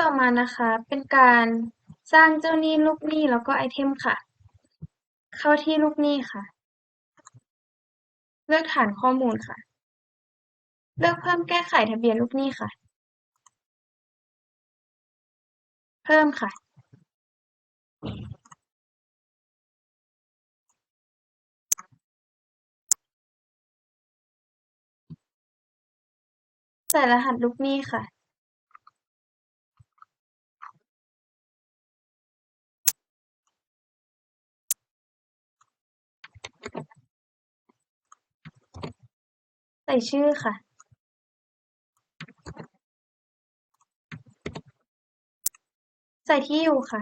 ต่อมานะคะเป็นการสร้างเจ้าหนี้ลูกหนี้แล้วก็ไอเทมค่ะ เข้าที่ลูกหนี้ค่ะ เลือกฐานข้อมูลค่ะ เลือกเพิ่มแก้ไขทะเบียนลูกหนี้ค่ะ เพิ่มค่ะ ใส่รหัสลูกหนี้ค่ะ ใส่ชื่อค่ะใส่ที่อยู่ค่ะ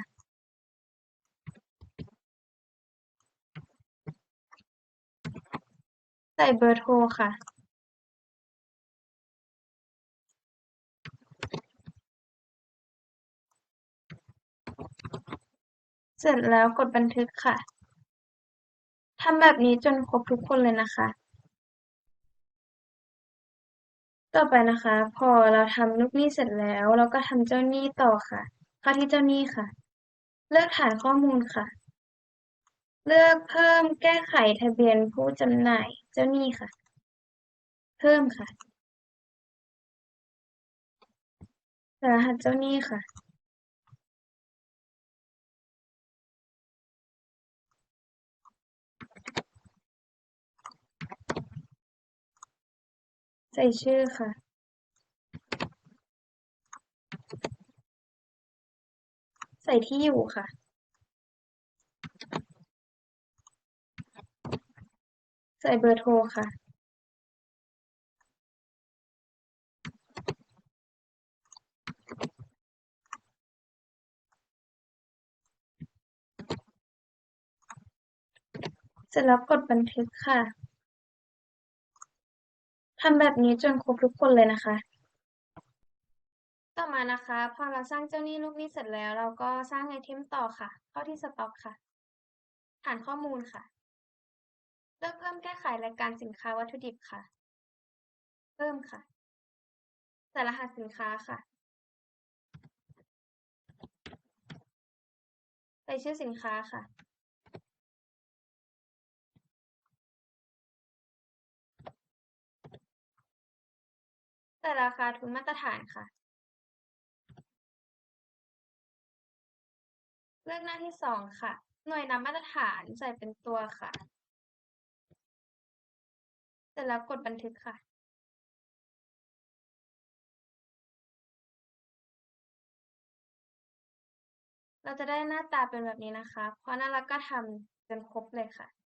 ใส่เบอร์โทรค่ะ เสร็จแล้วกดบันทึกค่ะ ทำแบบนี้จนครบทุกคนเลยนะคะ ต่อไปนะคะ พอเราทำลูกหนี้เสร็จแล้ว เราก็ทำเจ้าหนี้ต่อค่ะ เข้าที่เจ้าหนี้ค่ะ เลือกฐานข้อมูลค่ะ เลือกเพิ่มแก้ไขทะเบียนผู้จำหน่ายเจ้าหนี้ค่ะ เพิ่มค่ะรหัสเจ้าหนี้ค่ะ ใส่ชื่อค่ะใส่ที่อยู่ค่ะ ใส่เบอร์โทรค่ะ เสร็จแล้วกดบันทึกค่ะำแบบนี้จนครบทุกคนเลยนะคะ ต่อมานะคะ พอเราสร้างเจ้าหนี้ลูกหนี้เสร็จแล้ว เราก็สร้างไอเทมต่อค่ะ เข้าที่สต็อกค่ะ ฐานข้อมูลค่ะ เลือกเพิ่มแก้ไขรายการสินค้าวัตถุดิบค่ะ เพิ่มค่ะใส่รหัสสินค้าค่ะใส่ชื่อสินค้าค่ะ ใส่ราคาทุนมาตรฐานค่ะ เลือกหน้าที่สองค่ะ หน่วยนำมาตรฐานใส่เป็นตัวค่ะ เสร็จแล้วกดบันทึกค่ะ เราจะได้หน้าตาเป็นแบบนี้นะคะพอน่ารักก็ทำจนครบเลยค่ะ